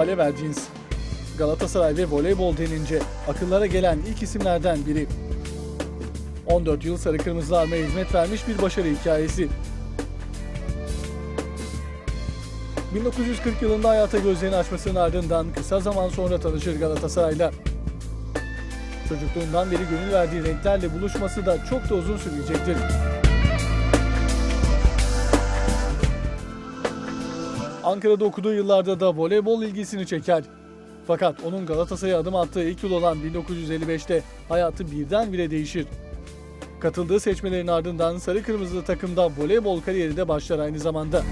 Alev Ercins. Galatasaray ve voleybol denince akıllara gelen ilk isimlerden biri. 14 yıl sarı kırmızı armaya hizmet vermiş bir başarı hikayesi. 1940 yılında hayata gözlerini açmasının ardından kısa zaman sonra tanışır Galatasaray'la. Çocukluğundan beri gönül verdiği renklerle buluşması da çok da uzun sürmeyecektir. Ankara'da okuduğu yıllarda da voleybol ilgisini çeker. Fakat onun Galatasaray'a adım attığı ilk yıl olan 1955'te hayatı birdenbire değişir. Katıldığı seçmelerin ardından sarı kırmızılı takımda voleybol kariyeri de başlar aynı zamanda.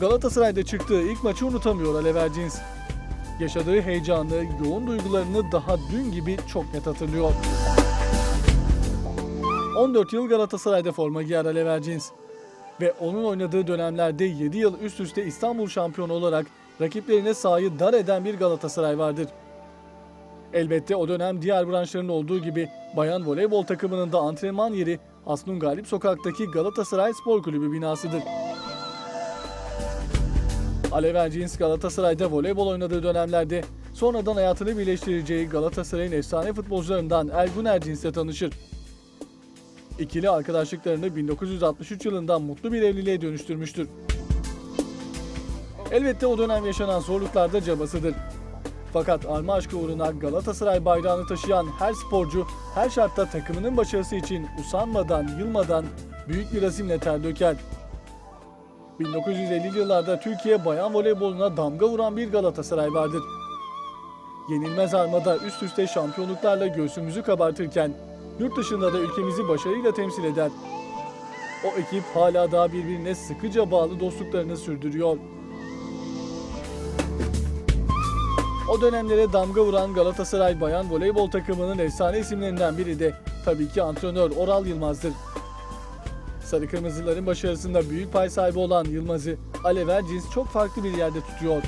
Galatasaray'da çıktığı ilk maçı unutamıyor Alev Ercins. Yaşadığı heyecanı, yoğun duygularını daha dün gibi çok net hatırlıyor. 14 yıl Galatasaray'da forma giyer Alev Ercins. Ve onun oynadığı dönemlerde 7 yıl üst üste İstanbul şampiyonu olarak rakiplerine sahayı dar eden bir Galatasaray vardır. Elbette o dönem diğer branşların olduğu gibi bayan voleybol takımının da antrenman yeri Asnun Galip Sokak'taki Galatasaray Spor Kulübü binasıdır. Alev Ercins Galatasaray'da voleybol oynadığı dönemlerde sonradan hayatını birleştireceği Galatasaray'ın efsane futbolcularından Ergun Ercins'le tanışır. İkili arkadaşlıklarını 1963 yılında mutlu bir evliliğe dönüştürmüştür. Elbette o dönem yaşanan zorluklar da cabasıdır. Fakat arma aşkı uğruna Galatasaray bayrağını taşıyan her sporcu her şartta takımının başarısı için usanmadan, yılmadan büyük bir azimle ter döker. 1950'li yıllarda Türkiye bayan voleyboluna damga vuran bir Galatasaray vardır. Yenilmez armada üst üste şampiyonluklarla göğsümüzü kabartırken yurt dışında da ülkemizi başarıyla temsil eder. O ekip hala daha birbirine sıkıca bağlı dostluklarını sürdürüyor. O dönemlere damga vuran Galatasaray bayan voleybol takımının efsane isimlerinden biri de tabii ki antrenör Oral Yılmaz'dır. Sarı Kırmızıların başarısında büyük pay sahibi olan Yılmaz'ı Alev Ercins çok farklı bir yerde tutuyor.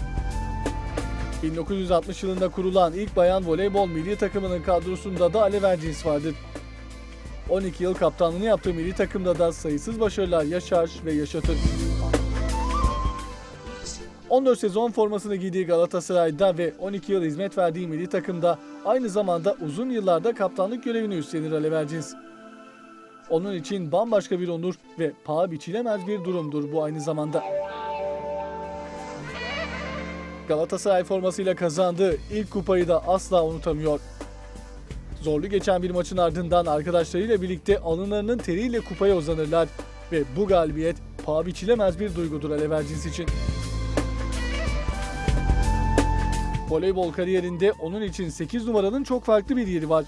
1960 yılında kurulan ilk bayan voleybol milli takımının kadrosunda da Alev Ercins vardır. 12 yıl kaptanlığını yaptığı milli takımda da sayısız başarılar yaşar ve yaşatır. 14 sezon formasını giydiği Galatasaray'da ve 12 yıl hizmet verdiği milli takımda aynı zamanda uzun yıllarda kaptanlık görevini üstlenir Alev Ercins. Onun için bambaşka bir onur ve paha biçilemez bir durumdur bu aynı zamanda. Galatasaray formasıyla kazandığı ilk kupayı da asla unutamıyor. Zorlu geçen bir maçın ardından arkadaşlarıyla birlikte alınlarının teriyle kupaya uzanırlar ve bu galibiyet paha biçilemez bir duygudur Alev Ercins için. Voleybol kariyerinde onun için 8 numaranın çok farklı bir yeri var.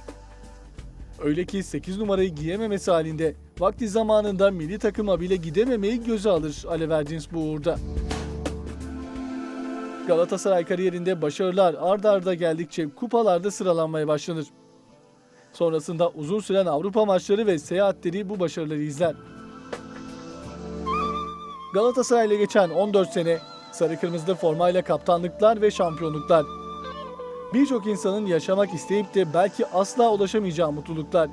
Öyle ki 8 numarayı giyememesi halinde vakti zamanında milli takıma bile gidememeyi göze alır Alev Ercins bu uğurda. Galatasaray kariyerinde başarılar ard arda geldikçe kupalarda sıralanmaya başlanır. Sonrasında uzun süren Avrupa maçları ve seyahatleri bu başarıları izler. Galatasaray ile geçen 14 sene sarı kırmızılı formayla kaptanlıklar ve şampiyonluklar. Birçok insanın yaşamak isteyip de belki asla ulaşamayacağı mutluluklar.